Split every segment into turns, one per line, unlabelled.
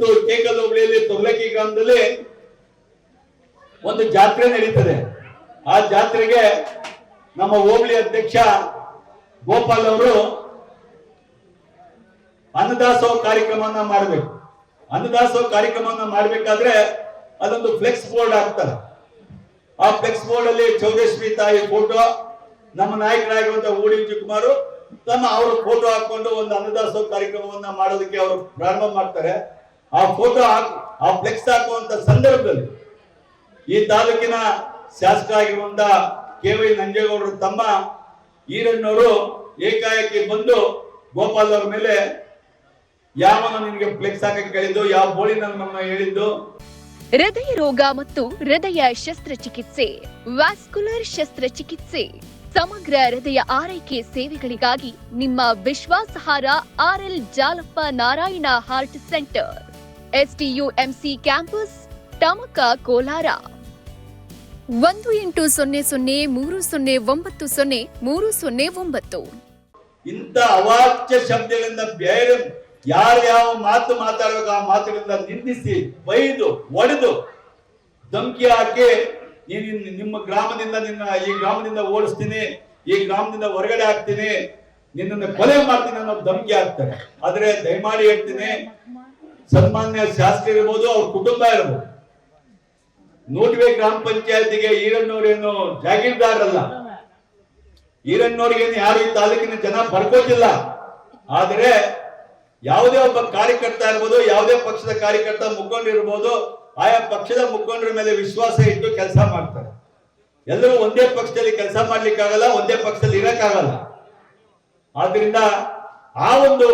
ಟೇಕಲ್ ಹೋಬಳಿಯಲ್ಲಿ ತೊಗ್ಲಕ್ಕಿ ಗ್ರಾಮದಲ್ಲಿ ಒಂದು ಜಾತ್ರೆ ನಡೀತದೆ. ಆ ಜಾತ್ರೆಗೆ ನಮ್ಮ ಹೋಬಳಿ ಅಧ್ಯಕ್ಷ ಗೋಪಾಲ್ ಅವರು ಅನ್ನದಾಸೋ ಕಾರ್ಯಕ್ರಮವನ್ನ ಮಾಡಬೇಕು. ಅನ್ನದಾಸೋ ಕಾರ್ಯಕ್ರಮವನ್ನ ಮಾಡಬೇಕಾದ್ರೆ ಅದೊಂದು ಫ್ಲೆಕ್ಸ್ ಬೋರ್ಡ್ ಹಾಕ್ತಾರೆ. ಆ ಫ್ಲೆಕ್ಸ್ ಬೋರ್ಡ್ ಅಲ್ಲಿ ಚೌದೇಶ್ವರಿ ತಾಯಿ ಫೋಟೋ, ನಮ್ಮ ನಾಯಕರಾಗಿರುವಂತಹ ಓಡಿ ವಿಜಯಕುಮಾರ್ ತಮ್ಮ ಅವರು ಫೋಟೋ ಹಾಕೊಂಡು ಒಂದು ಅನ್ನದಾಸೋ ಕಾರ್ಯಕ್ರಮವನ್ನ ಮಾಡೋದಕ್ಕೆ ಅವರು ಪ್ರಾರಂಭ ಮಾಡ್ತಾರೆ. ಆ ಫೋಟೋ ಹಾಕು, ಆ ಫ್ಲೆಕ್ಸ್ ಹಾಕುವಂತ ಸಂದರ್ಭದಲ್ಲಿ ಈ ತಾಲೂಕಿನ ಶಾಸಕರಾಗಿರುವಂತ ಕೆ ವೈ ನಂಜೇಗೌಡರು ತಮ್ಮ ಈರಣ್ಣವರು ಏಕಾಏಕಿ ಬಂದು ಗೋಪಾಲ್ ಅವರ ಮೇಲೆ ಯಾವನ ನಿನಗೆ ಫ್ಲೆಕ್ಸ್ ಹಾಕಕ್ಕೆ ಹೇಳಿದ್ದು, ಯಾವ ಬೋಳಿ ನನ್ನ ಹೇಳಿದ್ದು?
ಹೃದಯ ರೋಗ ಮತ್ತು ಹೃದಯ ಶಸ್ತ್ರಚಿಕಿತ್ಸೆ, ವ್ಯಾಸ್ಕುಲರ್ ಶಸ್ತ್ರಚಿಕಿತ್ಸೆ, ಸಮಗ್ರ ಹೃದಯ ಆರೈಕೆ ಸೇವೆಗಳಿಗಾಗಿ ನಿಮ್ಮ ವಿಶ್ವಾಸಾರ್ಹ RL Jalappa Narayana heart centre. STUMC campus Tamaka Kolar. ಒಂದು ಎಂಟು ಸೊನ್ನೆ ಸೊನ್ನೆ ಮೂರು ಸೊನ್ನೆ ಒಂಬತ್ತು ಸೊನ್ನೆ ಮೂರು ಸೊನ್ನೆ ಒಂಬತ್ತು.
ಇಂಥ ಅವಾಚ್ಯ ಶಬ್ದಗಳಿಂದ ಬೇರೆ ಯಾರು ಯಾವ ಮಾತು ಮಾತಾಡಬೇಕು ಆ ಮಾತುಗಳಿಂದ ನಿಂದಿಸಿ, ಬೈದು, ಒಡೆದು ಧಮಕಿ ಹಾಕಿ ನೀನು ನಿಮ್ಮ ಗ್ರಾಮದಿಂದ ನಿನ್ನ ಈ ಗ್ರಾಮದಿಂದ ಓಡಿಸ್ತೀನಿ, ಈ ಗ್ರಾಮದಿಂದ ಹೊರಗಡೆ ಹಾಕ್ತೀನಿ, ನಿನ್ನನ್ನು ಕೊಲೆ ಮಾಡ್ತೀನಿ ಅನ್ನೋ ಧಮಕಿ ಹಾಕ್ತಾರೆ. ಆದ್ರೆ ದಯಮಾಡಿ ಹೇಳ್ತೀನಿ ಸನ್ಮಾನ್ಯ ಶಾಸ್ತ್ರಿ ಇರ್ಬೋದು, ಅವ್ರ ಕುಟುಂಬ ಇರ್ಬೋದು. ನೂಟವೇ ಗ್ರಾಮ ಪಂಚಾಯತಿಗೆ ಈರಣ್ಣವ್ರೇನು ಜಾಗೀರ್ದಾರಲ್ಲ ಈರಣ್ಣವ್ರಿಗೇನು ಯಾರು ಈ ತಾಲೂಕಿನ ಜನ ಬರ್ಕೋತಿಲ್ಲ ಆದರೆ ಯಾವುದೇ ಒಬ್ಬ ಕಾರ್ಯಕರ್ತ ಇರ್ಬೋದು, ಯಾವುದೇ ಪಕ್ಷದ ಕಾರ್ಯಕರ್ತ ಮುಖಂಡರಿರ್ಬೋದು ಆಯಾ ಪಕ್ಷದ ಮುಖಂಡರ ಮೇಲೆ ವಿಶ್ವಾಸ ಇಟ್ಟು ಕೆಲಸ ಮಾಡ್ತಾರೆ. ಎಲ್ಲರೂ ಒಂದೇ ಪಕ್ಷದಲ್ಲಿ ಕೆಲಸ ಮಾಡ್ಲಿಕ್ಕಾಗಲ್ಲ, ಒಂದೇ ಪಕ್ಷದಲ್ಲಿ ಇರಕ್ಕಾಗಲ್ಲ. ಆದ್ರಿಂದ ಆ ಒಂದು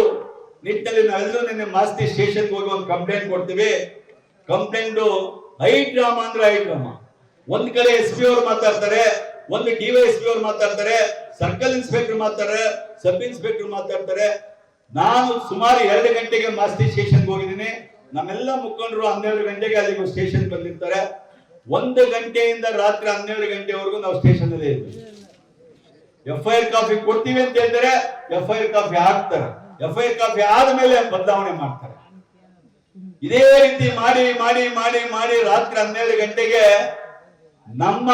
ನಿಟ್ಟಿನಲ್ಲಿ ನಾವೆಲ್ಲರೂ ನಿನ್ನೆ ಮಾಸ್ತಿ ಸ್ಟೇಷನ್ಗೆ ಹೋಗಿ ಒಂದು ಕಂಪ್ಲೇಂಟ್ ಕೊಡ್ತೀವಿ. ಕಂಪ್ಲೇಂಟ್ ಐ ಡ್ರಾಮಾ ಅಂದ್ರೆ ಐ ಡ್ರಾಮಾ ಒಂದ್ ಕಡೆ ಎಸ್ ಪಿ ಅವ್ರು ಮಾತಾಡ್ತಾರೆ, ಒಂದು ಡಿವೈಎಸ್ ಪಿ ಅವ್ರು ಮಾತಾಡ್ತಾರೆ ಸರ್ಕಲ್ ಇನ್ಸ್ಪೆಕ್ಟರ್ ಮಾತಾಡ್ತಾರೆ ಸಬ್ ಇನ್ಸ್ಪೆಕ್ಟರ್ ಮಾತಾಡ್ತಾರೆ. ನಾನು ಸುಮಾರು ಎರಡು ಗಂಟೆಗೆ ಮಾಸ್ತಿ ಸ್ಟೇಷನ್ಗೆ ಹೋಗಿದ್ದೀನಿ. ನಮ್ಮೆಲ್ಲ ಮುಖಂಡರು ಹನ್ನೆರಡು ಗಂಟೆಗೆ ಅಲ್ಲಿಗೂ ಸ್ಟೇಷನ್ ಬಂದಿರ್ತಾರೆ. ಒಂದು ಗಂಟೆಯಿಂದ ರಾತ್ರಿ ಹನ್ನೆರಡು ಗಂಟೆವರೆಗೂ ನಾವು ಸ್ಟೇಷನ್ ಅಲ್ಲೇ ಇದ್ದೀವಿ. ಎಫ್ ಐ ಆರ್ ಕಾಪಿ ಕೊಡ್ತೀವಿ ಅಂತ ಹೇಳ್ತಾರೆ ಎಫ್ ಐ ಆರ್ ಕಾಪಿ ಹಾಕ್ತಾರೆ. ಎಫ್ ಐ ಕಾಪಿ ಆದ್ಮೇಲೆ ಬದಲಾವಣೆ ಮಾಡ್ತಾರೆ. ಇದೇ ರೀತಿ ಮಾಡಿ ಮಾಡಿ ಮಾಡಿ ಮಾಡಿ ರಾತ್ರಿ ಹನ್ನೆರಡು ಗಂಟೆಗೆ ನಮ್ಮ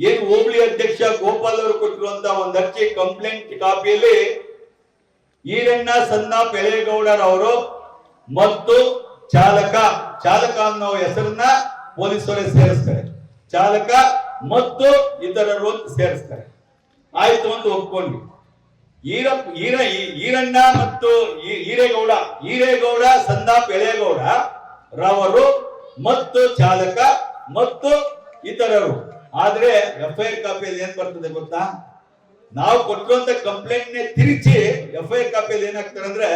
ಏನು ಹೋಬಳಿ ಅಧ್ಯಕ್ಷ ಗೋಪಾಲ್ ಅವರು ಕೊಟ್ಟಿರುವಂತ ಒಂದು ಅರ್ಜಿ ಕಂಪ್ಲೇಂಟ್ ಕಾಪಿಯಲ್ಲಿ ಈರಣ್ಣ ಸಣ್ಣ ಪೆಳೇಗೌಡರವರು ಮತ್ತು ಚಾಲಕ ಚಾಲಕ ಅನ್ನೋ ಹೆಸರನ್ನ ಪೊಲೀಸರೇ ಸೇರಿಸ್ತಾರೆ. ಚಾಲಕ ಮತ್ತು ಇತರರು ಸೇರಿಸ್ತಾರೆ. ಆಯ್ತು ಅಂತ ಒಪ್ಕೊಂಡ್ವಿ. ಈರ ಈರ ಈರಣ್ಣ ಮತ್ತು ಈರೇಗೌಡ ಈರೇಗೌಡ, ಸಂದಾಪ್ ಎಳೆಗೌಡ, ರವರು ಮತ್ತು ಚಾಲಕ ಮತ್ತು ಇತರರು. ಆದ್ರೆ ಎಫ್ ಐ ಕಾಪಿಯಲ್ಲಿ ಏನ್ ಬರ್ತದೆ ಗೊತ್ತಾ? ನಾವು ಕೊಟ್ಟಿರುವಂತ ಕಂಪ್ಲೇಂಟ್ ನೇ ತಿರುಚಿ ಎಫ್ ಐ ಕಾಪಿಯಲ್ಲಿ ಏನಾಗ್ತಾರೆ ಅಂದ್ರೆ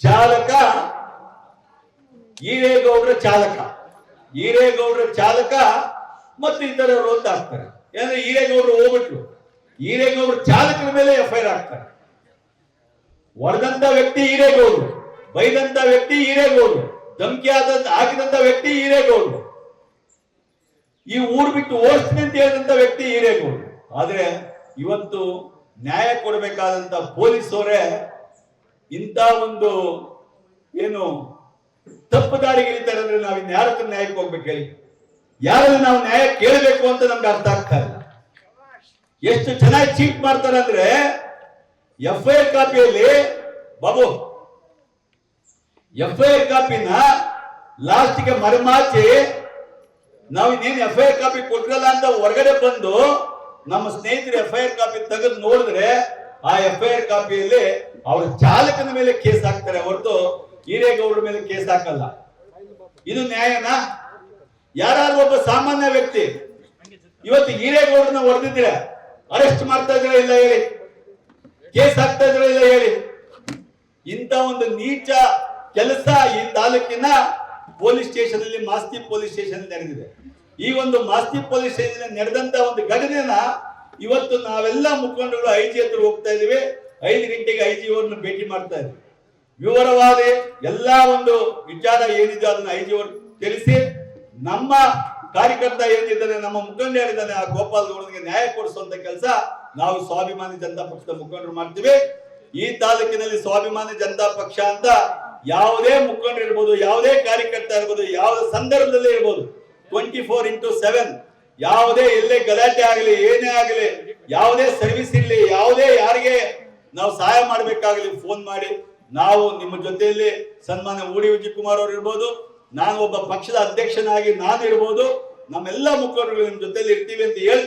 ಚಾಲಕ ಈರೇಗೌಡರ ಚಾಲಕ ಈರೇಗೌಡರ ಚಾಲಕ ಮತ್ತು ಇತರರು ಅಂತ ಹಾಕ್ತಾರೆ ಏನಂದ್ರೆ ಈರೇಗೌಡರು ಹೋಗ್ಬಿಟ್ರು. ಈರೇಗೌಡರ ಚಾಲಕರ ಮೇಲೆ ಎಫ್ಐಆರ್ ಹಾಕ್ತಾರೆ. ಹೊಡೆದಂತ ವ್ಯಕ್ತಿ ಈರೇಗೌಡರು ಬೈದಂತ ವ್ಯಕ್ತಿ ಈರೇಗೌಡರು ಧಮಕಿ ಆದಂತ, ಹಾಕಿದಂತ ವ್ಯಕ್ತಿ ಈರೇಗೌಡರು ಈ ಊರ್ ಬಿಟ್ಟು ಓಡಿಸ್ತೀನಿ ಅಂತ ಹೇಳಿದಂತ ವ್ಯಕ್ತಿ ಈರೇಗೌಡರು ಆದ್ರೆ ಇವತ್ತು ನ್ಯಾಯ ಕೊಡಬೇಕಾದಂತ ಪೊಲೀಸರೇ ಇಂಥ ಒಂದು ಏನು ತಪ್ಪು ದಾರಿಗೆ ಇಳಿತಾರೆ ಅಂದ್ರೆ ನಾವು ಇನ್ನು ಯಾರ ನ್ಯಾಯಕ್ಕೆ ಹೋಗ್ಬೇಕು ಹೇಳಿ? ಯಾರಾದ್ರೂ ನಾವು ನ್ಯಾಯ ಕೇಳಬೇಕು ಅಂತ ನಮ್ಗೆ ಅರ್ಥ ಆಗ್ತಾರೆ ಎಷ್ಟು ಚೆನ್ನಾಗಿ ಚೀಟ್ ಮಾಡ್ತಾರೆ ಅಂದ್ರೆ ಎಫ್ ಐ ಆರ್ ಕಾಪಿಯಲ್ಲಿ ಬಾಬು ಎಫ್ ಐ ಆರ್ ಕಾಪಿನ ಲಾಸ್ಟ್ಗೆ ಮರೆಮಾಚಿ ನಾವು ಇನ್ನೇನು ಎಫ್ ಐ ಕಾಪಿ ಕೊಟ್ಟಿರಲ್ಲ ಅಂತ ಹೊರಗಡೆ ಬಂದು ನಮ್ಮ ಸ್ನೇಹಿತರು ಎಫ್ ಐ ಆರ್ ಕಾಪಿ ತೆಗೆದು ನೋಡಿದ್ರೆ, ಆ ಎಫ್ ಐ ಆರ್ ಕಾಪಿಯಲ್ಲಿ ಅವರ ಚಾಲಕನ ಮೇಲೆ ಕೇಸ್ ಹಾಕ್ತಾರೆ, ಹೊರತು ಹಿರೇಗೌಡರ ಮೇಲೆ ಕೇಸ್ ಹಾಕಲ್ಲ. ಇದು ನ್ಯಾಯನಾ? ಯಾರಾದ್ರೂ ಒಬ್ಬ ಸಾಮಾನ್ಯ ವ್ಯಕ್ತಿ, ಇವತ್ತು ಹಿರೇಗೌಡರನ್ನ ಹೊಡೆದಿದ್ರೆ ಅರೆಸ್ಟ್ ಮಾಡ್ತಾ ಇದ್ರೆ ಇಲ್ಲ ಹೇಳಿ? ಕೇಸ್ ಹಾಕ್ತಾ ಇದ್ರೆ ಇಲ್ಲ ಹೇಳಿ? ಇಂಥ ಒಂದು ನೀಚ ಕೆಲಸ ಈ ತಾಲೂಕಿನ ಪೊಲೀಸ್ ಸ್ಟೇಷನ್ ಅಲ್ಲಿ ಮಾಸ್ತಿ ಪೊಲೀಸ್ ಸ್ಟೇಷನ್ ನಡೆದಿದೆ. ಈ ಒಂದು ಮಾಸ್ತಿ ಪೊಲೀಸ್ ಸ್ಟೇಷನ್ ನಡೆದಂತ ಒಂದು ಘಟನೆನ ಇವತ್ತು ನಾವೆಲ್ಲ ಮುಖಂಡರು ಐ ಜಿ ಹತ್ರ ಹೋಗ್ತಾ ಇದೀವಿ ಐದು ಗಂಟೆಗೆ ಐ ಜಿ ಅವ್ರನ್ನ ಭೇಟಿ ಮಾಡ್ತಾ ಇದ್ವಿ ವಿವರವಾದ ಎಲ್ಲಾ ಒಂದು ವಿಚಾರ ಏನಿದೆ ಅದನ್ನ ಐ ಜಿ ಅವರು ತಿಳಿಸಿ ನಮ್ಮ ಕಾರ್ಯಕರ್ತ ಏನಿದ್ದಾನೆ, ನಮ್ಮ ಮುಖಂಡ ಏನಿದ್ದಾನೆ, ಆ ಗೋಪಾಲ್ ಗೌಡನಿಗೆ ನ್ಯಾಯ ಕೊಡಿಸುವಂತ ಕೆಲಸ ನಾವು ಸ್ವಾಭಿಮಾನಿ ಜನತಾ ಪಕ್ಷದ ಮುಖಂಡರು ಮಾಡ್ತೀವಿ. ಈ ತಾಲೂಕಿನಲ್ಲಿ ಸ್ವಾಭಿಮಾನಿ ಜನತಾ ಪಕ್ಷ ಅಂತ ಯಾವುದೇ ಮುಖಂಡರು ಇರ್ಬೋದು, ಯಾವುದೇ ಕಾರ್ಯಕರ್ತ ಇರ್ಬೋದು ಯಾವ ಸಂದರ್ಭದಲ್ಲಿ ಇರ್ಬೋದು ಟ್ವೆಂಟಿ ಫೋರ್ ಇಂಟು ಸೆವೆನ್ ಯಾವುದೇ ಎಲ್ಲೇ ಗಲಾಟೆ ಆಗಲಿ, ಏನೇ ಆಗಲಿ, ಯಾವುದೇ ಸರ್ವಿಸ್ ಇರಲಿ, ಯಾವುದೇ ಯಾರಿಗೆ ನಾವು ಸಹಾಯ ಮಾಡಬೇಕಾಗಲಿ ಫೋನ್ ಮಾಡಿ ನಾವು ನಿಮ್ಮ ಜೊತೆಯಲ್ಲಿ ಸನ್ಮಾನ್ಯ ಓಡಿ ವಿಜಯ್ ಕುಮಾರ್ ಅವರು ಇರ್ಬೋದು ನಾನು ಒಬ್ಬ ಪಕ್ಷದ ಅಧ್ಯಕ್ಷನಾಗಿ ನಾನು ಇರ್ಬೋದು ನಮ್ಮೆಲ್ಲ ಮುಖಂಡರು ನಿಮ್ಮ ಜೊತೆಲಿ ಇರ್ತೀವಿ ಅಂತ ಹೇಳಿ